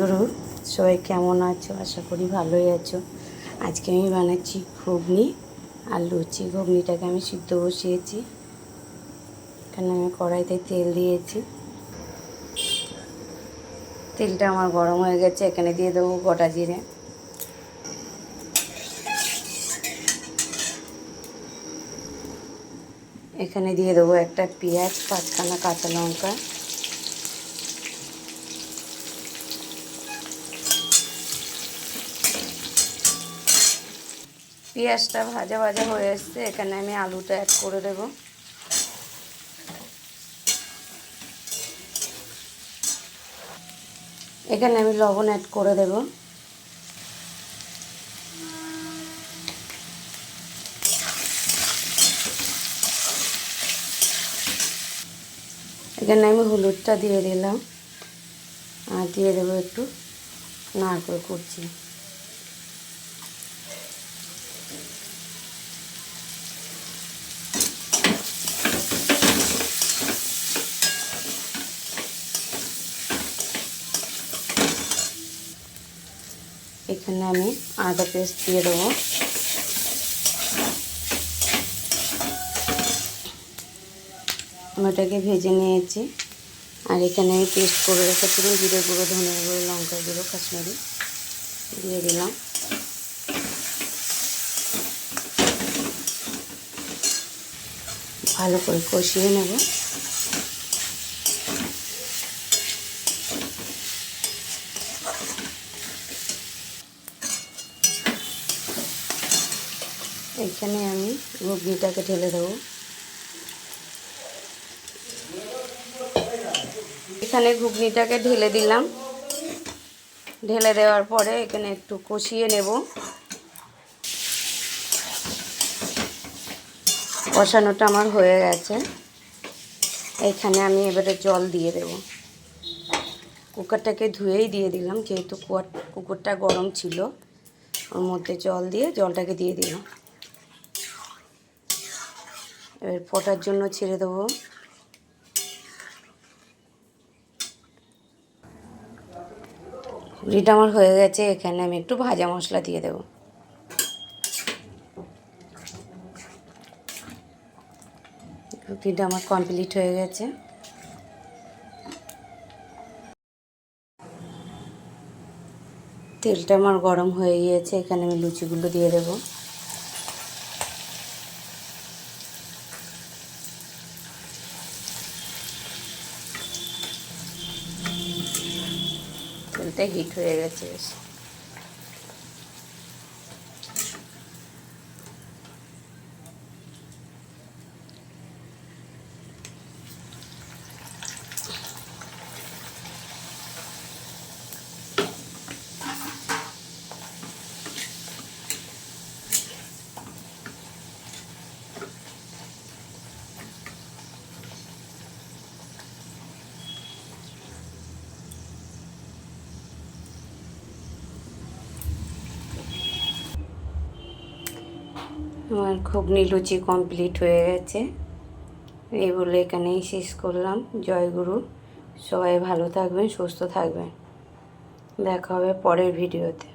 গুরু সবাই কেমন আছো? আশা করি ভালোই আছো। আজকে আমি বানাচ্ছি ঘুগনি আর লুচি। ঘুগনিটাকে আমি সিদ্ধ বসিয়েছি। এখানে আমি কড়াইতে তেল দিয়েছি। তেলটা আমার গরম হয়ে গেছে, এখানে দিয়ে দেবো গোটা জিরে। এখানে দিয়ে দেবো একটা পেঁয়াজ, পাঁচখানা কাঁচা লঙ্কা। পেঁয়াজটা ভাজা ভাজা হয়ে এসছে, এখানে আমি আলুটা অ্যাড করে দেব। এখানে আমি লবণ অ্যাড করে দেব। এখানে আমি হলুদটা দিয়ে দিলাম। আর দিয়ে দেবো একটু নারকেল কুচি। এখানে আমি আদা পেস্ট দিয়ে দেবো। ওটাকে ভেজে নিয়েছি। আর এখানে আমি পেস্ট করে রেখেছিলাম জিরে গুঁড়ো, ধনে গুঁড়ো লঙ্কা গুঁড়ো, কাশ্মীরি দিয়ে দিলাম। ভালো করে কষিয়ে নেব। এখানে আমি ঘুগনিটাকে ঢেলে দেবো। এখানে ঘুগনিটাকে ঢেলে দিলাম। ঢেলে দেওয়ার পরে এখানে একটু কষিয়ে নেব। কষানোটা আমার হয়ে গেছে। এখানে আমি এবারে জল দিয়ে দেব। কুকারটাকে ধুয়েই দিয়ে দিলাম, যেহেতু কুয়ার কুকুরটা গরম ছিল। ওর মধ্যে জল দিয়ে জলটাকে দিয়ে দিলাম। এবার ফোটার জন্য ছেড়ে দেবো। রুটিটা আমার হয়ে গেছে, এখানে আমি একটু ভাজা মশলা দিয়ে দেবো। রুটিটা আমার কমপ্লিট হয়ে গেছে। তেলটা আমার গরম হয়ে গিয়েছে, এখানে আমি লুচিগুলো দিয়ে দেবো। তেলটা হিট হয়ে গেছে বেশ। আমার ঘুগনি লুচি কমপ্লিট হয়ে গেছে। এই বলে এখানেই শেষ করলাম। জয়গুরু, সবাই ভালো থাকবেন, সুস্থ থাকবেন। দেখা হবে পরের ভিডিওতে।